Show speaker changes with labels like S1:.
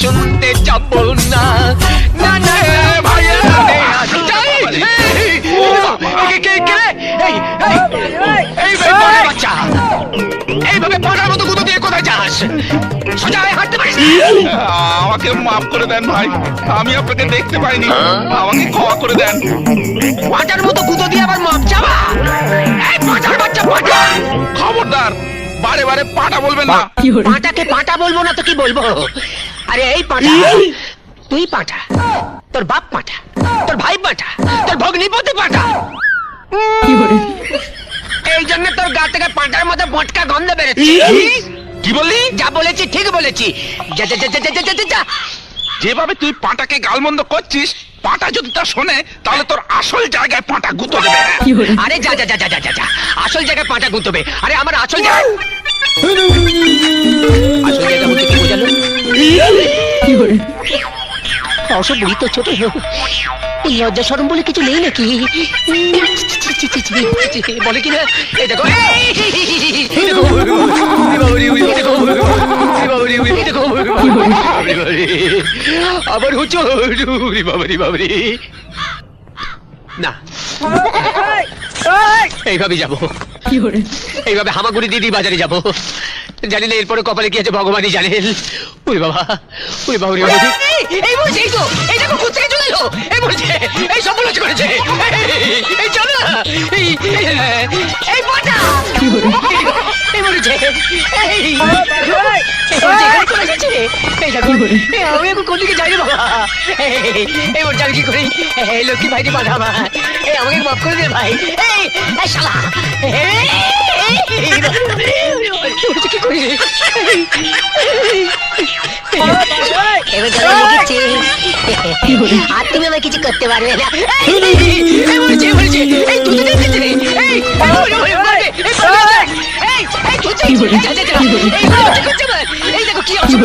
S1: শুনতে যাব না। না না ভাই বাচ্চা। এইভাবে পড়ার মতো গুঁতো দিয়ে কোথায় যাস? সোজা হয়ে হাঁটতে পারিস
S2: আমাকে মাফ করে দেন ভাই। আমি আপনাকে দেখতে পাইনি। আমাকে ক্ষমা করে দেন।
S1: পাঁটার মতো গুঁতো দিয়ে আবার মাপ চাবা এই পাঁটার বাচ্চা পাঁটা
S2: খবরদার বারে বারে পাটা বলবেন না।
S1: পাঁটাকে পাঁটা বলব না তো কি বলব? আরে এই পাঁটা তুই পাঁটা তোর বাপ পাঁটা তোর ভাই পাঁটা তোর ভগ্নিপতি পাঁটা এই জন্য তোর গা থেকে পাঁটার মতো বটকা গন্ধ বেরোচ্ছে
S2: কি বললি
S1: যা বলেছি ঠিক বলেছি যা যা যা যা যা, যা।
S2: যেভাবে তুই পাটাকে গালমন্দ করছিস পাটা যদি তা শোনে তাহলে তোর আসল জায়গায় পাটা গুঁতো দেবে
S1: আরে যা যা যা যা যা যা যা আসল জায়গায় পাঁটা গুনতে আরে আমার আসল জায়গা অসব বুড়ি তো ছোট এই লজ্জা সরম বলে কিছু নেই নাকি বলে এই দেখো আবার হচ্ছে বাবারি বাবারি না এইভাবে যাব এইভাবে হামাগুড়ি দিদি বাজারে যাব জানি না এরপরে কপালে কি আছে ভগবানই জানেন ওই বাবা ওই বাবা ওরে বাবা এই, এই বলছে এই তো এই দেখো কোথা থেকে চলে এলো এই বলছে এই সব বলেছে করেছে এই, এই চলো না এই এই, এই পাটা এই বলেছে এই আমি এখন কোন দিকে যাই রে বাবা এই, বলছে আমি কি করি এই লক্ষ্মী আমার এই আমাকে মাফ করে দে ভাই এই এই শালা এই, এই, এই, বলছে, কি করি রে?
S3: এবার আমায় কিছু করতে পারবে না
S1: বলছে, এই, তুই তো দেখেছিস রে? এই, এই, বলে, বলে, বলে, এই, বলে, এই, এই, তুই তো- যা, যা, যা, এই, বলে, বলছে, করছে আমার। এই দেখো কি অসুখ